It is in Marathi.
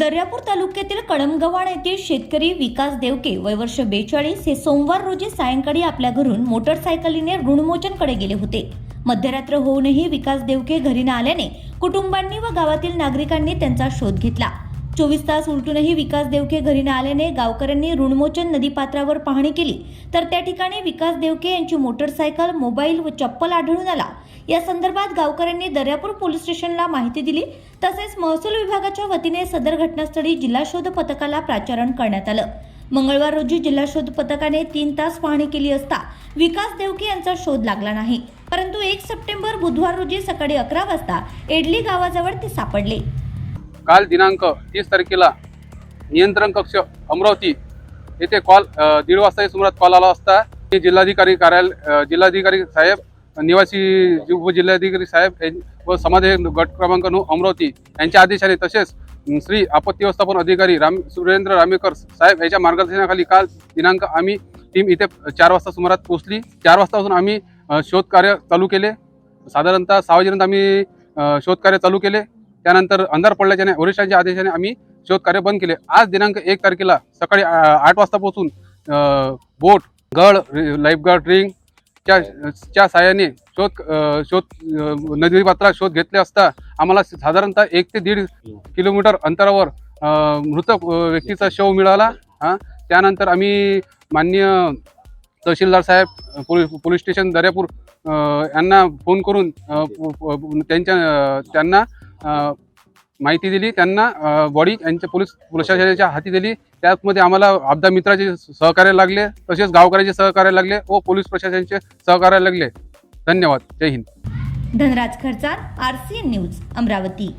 दर्यापूर तालुक्यातील कळमगव्हाण येथील शेतकरी विकास देवके वय वर्ष बेचाळीस हे सोमवार रोजी सायंकाळी आपल्या घरून मोटरसायकलीने ऋणमोचनकडे गेले होते. मध्यरात्र होऊनही विकास देवके घरी न आल्याने कुटुंबांनी व गावातील नागरिकांनी त्यांचा शोध घेतला. चोवीस तास उलटूनही विकास देवके घरी न आल्याने गावकऱ्यांनी ऋणमोचन नदीपात्रावर पाहणी केली. तर त्या ठिकाणी विकास देवके यांची मोटरसायकल मोबाईल व चप्पल आढळून आला. या संदर्भात गावकऱ्यांनी दर्यापूर पोलीस स्टेशनला माहिती दिली. तसेच महसूल विभागाच्या वतीने सदर घटनास्थळी जिल्हा शोध पथकाला प्राचारण करण्यात आलं. मंगळवार रोजी जिल्हा शोध पथकाने तीन तास पाहणी केली असता विकास देवके यांचा शोध लागला नाही. परंतु एक सप्टेंबर बुधवार रोजी सकाळी अकरा वाजता एडली गावाजवळ ते सापडले. काल दिनांक तीस तारखेला नियंत्रण कक्ष अमरावती येथे कॉल दीड वाजता सुमारात कॉल आला असता. जिल्हाधिकारी कार्यालय जिल्हाधिकारी साहेब निवासी उपजिल्हाधिकारी साहेब व समाज गट क्रमांक नऊ अमरावती यांच्या आदेशाने तसेच श्री आपत्ती व्यवस्थापन अधिकारी राम सुरेंद्र रामेकर साहेब यांच्या मार्गदर्शनाखाली काल दिनांक आम्ही टीम इथे चार वाजता सुमारात पोहोचली. चार वाजतापासून आम्ही शोधकार्य चालू केले. साधारणतः सहा आम्ही शोधकार्य चालू केले. त्यानंतर अंधार पडल्याच्याने वरिष्ठांच्या आदेशाने आम्ही शोधकार्य बंद केले. आज दिनांक एक तारखेला सकाळी आठ वाजतापासून अ, बोट लाईफ लाईफगार्ड रिंग च्या च्या साहाय्याने शोध शोध नदी पात्रात शोध घेतले असता आम्हाला साधारणतः एक ते दीड किलोमीटर अंतरावर मृत व्यक्तीचा शव मिळाला. हा त्यानंतर आम्ही माननीय तहसीलदार साहेब पोलीस पोलीस स्टेशन दर्यापूर यांना फोन करून त्यांच्या त्यांना माहिती दिली त्यांना बॉडी यांच्या पोलीस प्रशासनाच्या हाती दिली. त्यामध्ये आम्हाला आपदा मित्राचे सहकार्य लागले तसेच गावकऱ्याचे सहकार्य लागले व पोलीस प्रशासनाचे सहकार्य लागले. धन्यवाद. जय Hind. Dhanraj Kharchar R C news Amravati.